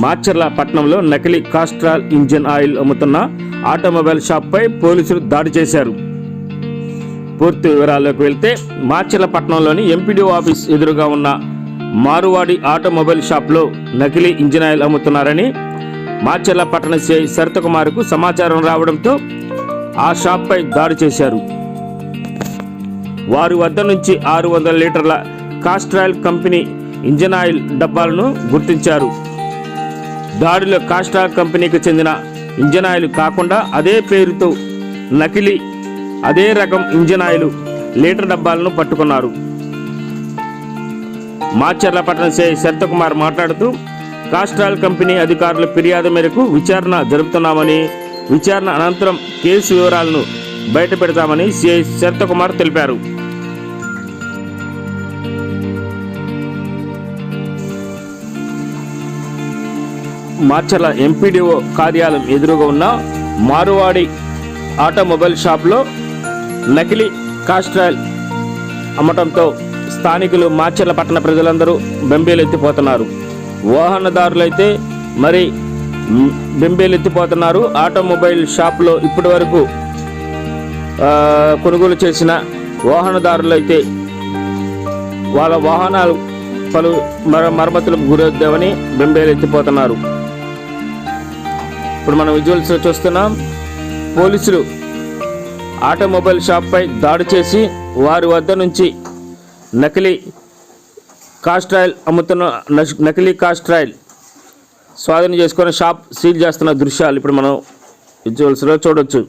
మాచర్ల పట్టణంలో నకిలీ Castrol engine oil అమ్ముతున్న ఆటోమొబైల్ షాప్పై పోలీసులు దాడి చేశారు. పూర్తి వివరాల్లోకి వెళ్తే మాచర్ల పట్టణంలోని ఎంపీడీ ఆఫీస్ ఎదురుగా ఉన్న మారువాడి ఆటోమొబైల్ షాప్లో నకిలీ ఇంజిన్ ఆయిల్ అమ్ముతున్నారని మాచర్ల పట్టణ సిఐ సరితకుమార్కు సమాచారం రావడంతో ఆ షాప్పై దాడి చేశారు. వారి వద్ద నుంచి ఆరు వందల లీటర్ల కాస్ట్రాయిల్ కంపెనీ ఇంజన్ ఆయిల్ డబ్బాలను గుర్తించారు. దాడిలో కాస్ట్రాయిల్ కంపెనీకి చెందిన ఇంజన్ ఆయిల్ కాకుండా అదే పేరుతో నకిలీ అదే రకం ఇంజన్ ఆయిల్ లీటర్ డబ్బాలను పట్టుకున్నారు. మాచర్ల సే సిఐ శరతకుమార్ మాట్లాడుతూ కాస్ట్రాల్ కంపెనీ అధికారుల ఫిర్యాదు మేరకు విచారణ జరుపుతున్నామని విచారణ అనంతరం కేసు వివరాలను బయటపెడతామని సిఐ శరతకుమార్ తెలిపారు. మార్చర్ల ఎంపీడీఓ కార్యాలయం ఎదురుగా ఉన్న మారువాడి ఆటోమొబైల్ షాప్లో నకిలీ కాస్ట్రాయిల్ అమ్మటంతో స్థానికులు మాచర్ల పట్టణ ప్రజలందరూ బెంబేలెత్తిపోతున్నారు. వాహనదారులైతే మరి బెంబేలెత్తిపోతున్నారు. ఆటోమొబైల్ షాప్లో ఇప్పటి వరకు కొనుగోలు చేసిన వాహనదారులైతే వాళ్ళ వాహనాలు పలు మర మరమ్మతులకు గురవుద్దామని బెంబేలెత్తిపోతున్నారు. ఇప్పుడు మనం విజువల్స్ చూస్తున్నాం. పోలీసులు ఆటోమొబైల్ షాప్పై దాడి చేసి వారి వద్ద నుంచి నకిలీ కాస్ట్రాయిల్ అమ్ముతున్న నకిలీ కాస్ట్రాయిల్ స్వాధీనం చేసుకొని షాప్ సీల్ చేస్తున్న దృశ్యాలు ఇప్పుడు మనం విజువల్స్లో చూడొచ్చు.